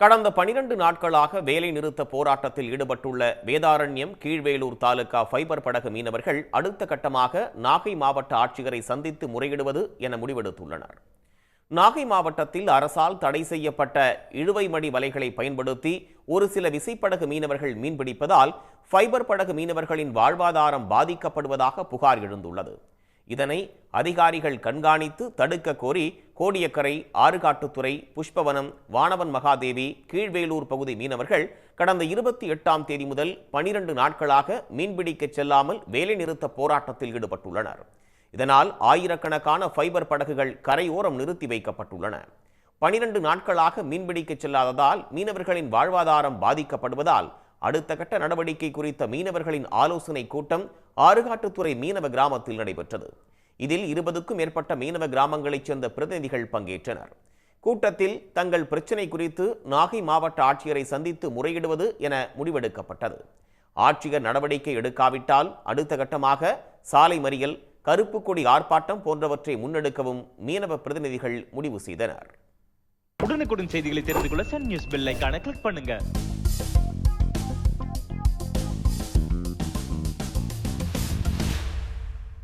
கடந்த பனிரெண்டு நாட்களாக வேலை நிறுத்த போராட்டத்தில் ஈடுபட்டுள்ள வேதாரண்யம் கீழ்வேலூர் தாலுகா ஃபைபர் படகு மீனவர்கள் அடுத்த கட்டமாக நாகை மாவட்ட ஆட்சியரை சந்தித்து முறையிடுவது என முடிவெடுத்துள்ளனர். நாகை மாவட்டத்தில் அரசால் தடை செய்யப்பட்ட இழுவைமடி வலைகளை பயன்படுத்தி ஒரு சில விசைப்படகு மீனவர்கள் மீன்பிடிப்பதால் ஃபைபர் படகு மீனவர்களின் வாழ்வாதாரம் பாதிக்கப்படுவதாக புகார் எழுந்துள்ளது. இதனை அதிகாரிகள் கண்காணித்து தடுக்க கோரி கோடியக்கரை ஆறுகாட்டுத்துறை புஷ்பவனம் வானவன் மகாதேவி கீழ்வேலூர் பகுதி மீனவர்கள் கடந்த இருபத்தி எட்டாம் தேதி முதல் பனிரெண்டு நாட்களாக மீன்பிடிக்க செல்லாமல் வேலைநிறுத்த போராட்டத்தில் ஈடுபட்டுள்ளனர். இதனால் ஆயிரக்கணக்கான ஃபைபர் படகுகள் கரையோரம் நிறுத்தி வைக்கப்பட்டுள்ளன. பனிரெண்டு நாட்களாக மீன்பிடிக்க செல்லாததால் மீனவர்களின் வாழ்வாதாரம் பாதிக்கப்படுவதால் அடுத்த கட்ட நடவடிக்கை குறித்த மீனவர்களின் ஆலோசனை கூட்டம் ஆறுகாட்டுத்துறை மீனவ கிராமத்தில் நடைபெற்றது. இதில் இருபதுக்கும் மேற்பட்ட மீனவ கிராமங்களைச் சேர்ந்த பிரதிநிதிகள் பங்கேற்றனர். கூட்டத்தில் தங்கள் பிரச்சினை குறித்து நாகை மாவட்ட ஆட்சியரை சந்தித்து முறையிடுவது என முடிவெடுக்கப்பட்டது. ஆட்சியர் நடவடிக்கை எடுக்காவிட்டால் அடுத்த கட்டமாக சாலை மறியல் கருப்பு கொடி ஆர்ப்பாட்டம் போன்றவற்றை முன்னெடுக்கவும் மீனவ பிரதிநிதிகள் முடிவு செய்தனர். உடனுக்குடன் செய்திகளை தெரிந்து கொள்ள சன் நியூஸ் பெல் கிளிக் பண்ணுங்க.